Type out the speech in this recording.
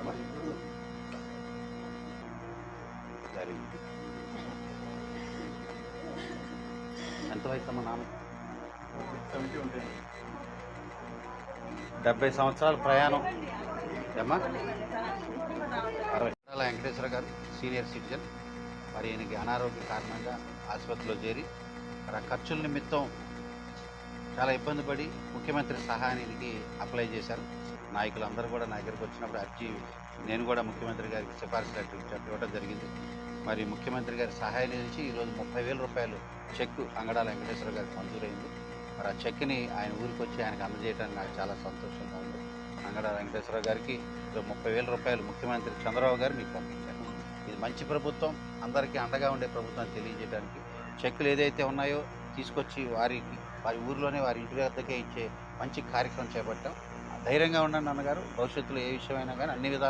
మహిమలు జరిగింది ఎంత వయసు మా నాన్న డెబ్బై సంవత్సరాల ప్రయాణం. ఏమ్మా? అరవై. వెంకటేశ్వర గారు సీనియర్ సిటిజన్. మరి ఈయనకి అనారోగ్య కారణంగా ఆసుపత్రిలో చేరి ఖర్చుల నిమిత్తం చాలా ఇబ్బంది పడి ముఖ్యమంత్రి సహాయానికి అప్లై చేశారు. నాయకులందరూ కూడా నా దగ్గరికి వచ్చినప్పుడు అర్జీ నేను కూడా ముఖ్యమంత్రి గారికి సిఫార్సు లెటర్ ఇవ్వడం జరిగింది. మరి ముఖ్యమంత్రి గారి సహాయం నుంచి ఈరోజు ముప్పై వేల రూపాయలు చెక్ అంగడాల వెంకటేశ్వర గారికి మంజూరైంది. మరి ఆ చెక్ని ఆయన ఊరికి వచ్చి ఆయనకు అందజేయడానికి నాకు చాలా సంతోషంగా ఉంది. అంగడాల వెంకటేశ్వర గారికి ముప్పై వేల రూపాయలు ముఖ్యమంత్రి చంద్రబాబు గారు మీకు పంపించారు. ఇది మంచి ప్రభుత్వం. అందరికీ అండగా ఉండే ప్రభుత్వం తెలియజేయడానికి చెక్కులు ఏదైతే ఉన్నాయో తీసుకొచ్చి వారికి వారి ఊరిలోనే వారి ఇంటి వద్దకే ఇచ్చే మంచి కార్యక్రమం చేపట్టాం. ధైర్యంగా ఉండండి అన్నగారు. భవిష్యత్తులో ఏ విషయమైనా కానీ అన్ని విధాలు